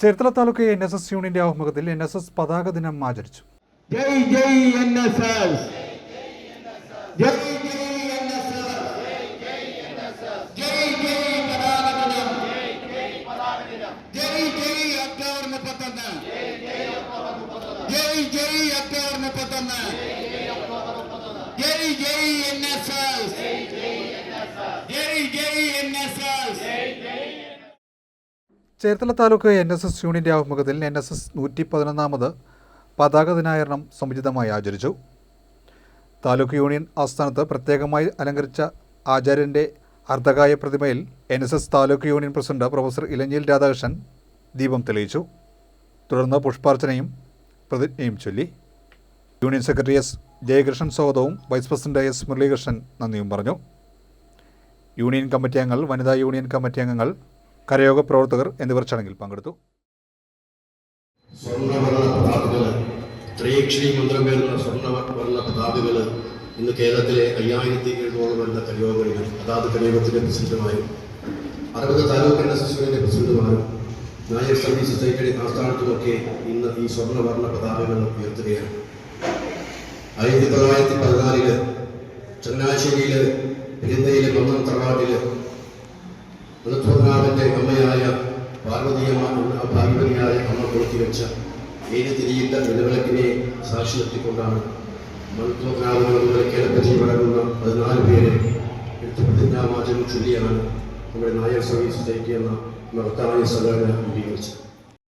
Cherthala taluk N S S യൂണിയന്റെ ആഭിമുഖ്യത്തിൽ N S S പതാക ദിനം ആചരിച്ചു. ജയ് ജയ് എൻ എസ് എസ് ജയ് ജയ് എൻ എസ് എസ് ജയ് ജയ് പതാക ദിനം. ജയ് ജയ് ഒക്ടോബർ മുപ്പത്തൊന്ന് ജയ് ജയ് ഒക്ടോബർ മുപ്പത്തൊന്ന് ജയ് ജയ് എൻ എസ് എസ് ജയ് ജയ് N S S Cherthala taluk N S S യൂണിയന്റെ ആഭിമുഖ്യത്തിൽ എൻ എസ് എസ് നൂറ്റി പതിനൊന്നാമത് പതാക ദിനാചരണം സമുചിതമായി ആചരിച്ചു. താലൂക്ക് യൂണിയൻ ആസ്ഥാനത്ത് പ്രത്യേകമായി അലങ്കരിച്ച ആചാര്യന്റെ അർദ്ധകായ പ്രതിമയിൽ N S S taluk union president professor Elanjil Radhakrishnan ദീപം തെളിയിച്ചു. തുടർന്ന് പുഷ്പാർച്ചനയും പ്രതിജ്ഞയും ചൊല്ലി. യൂണിയൻ സെക്രട്ടറി എസ് ജയകൃഷ്ണൻ സ്വാഗതവും വൈസ് പ്രസിഡന്റ് എസ് മുരളീകൃഷ്ണൻ നന്ദിയും പറഞ്ഞു. യൂണിയൻ കമ്മിറ്റി അംഗങ്ങൾ വനിതാ യൂണിയൻ കമ്മിറ്റി അംഗങ്ങൾ കരയോഗ പ്രവർത്തകർ എന്നിവർ ചടങ്ങിൽ പങ്കെടുത്തു. ത്രയക്ഷരി മന്ത്രം പേരുന്ന സ്വർണവർണ പതാകകൾ ഇന്ന് കേരളത്തിലെ അയ്യായിരത്തി എഴുന്നൂറ് വരുന്ന കരയോഗങ്ങളിൽ അതാത് കരയോഗത്തിന്റെ പ്രസിദ്ധമായും അറുപത് താലൂക്ക് എൻ എസ് എസ് യൂണിയന്റെ പ്രസിഡന്റുമാരും നായർ സർവീസ് സൊസൈറ്റിയുടെ ആസ്ഥാനത്തുമൊക്കെ ഇന്ന് ഈ സ്വർണവർണ പതാകകൾ ഉയർത്തുകയാണ്. ആയിരത്തി തൊള്ളായിരത്തി പതിനാലിൽ ചങ്ങനാശ്ശേരിയിൽ പെരുന്തയിലെ മന്നം തറവാട്ടിൽ മൃത്വനാഥന്റെ അമ്മയായ പാർവതിയമ്മ ഭാഗവതിയായ അമ്മ കൊടുത്തിവെച്ച വെച്ച തിരിയില്ല നിലവിളക്കിനെ സാക്ഷി നിർത്തിക്കൊണ്ടാണ് മന്ത്രനാഥനോട് വഴങ്ങുന്ന പതിനാല് പേരെ എടുത്ത് പ്രതിജ്ഞാവാചകം ചൊല്ലിയാണ് നമ്മുടെ നായർ സർവീസ് സൊസൈറ്റി എന്ന മഹത്തായ സംഘടന രൂപീകരിച്ചത്.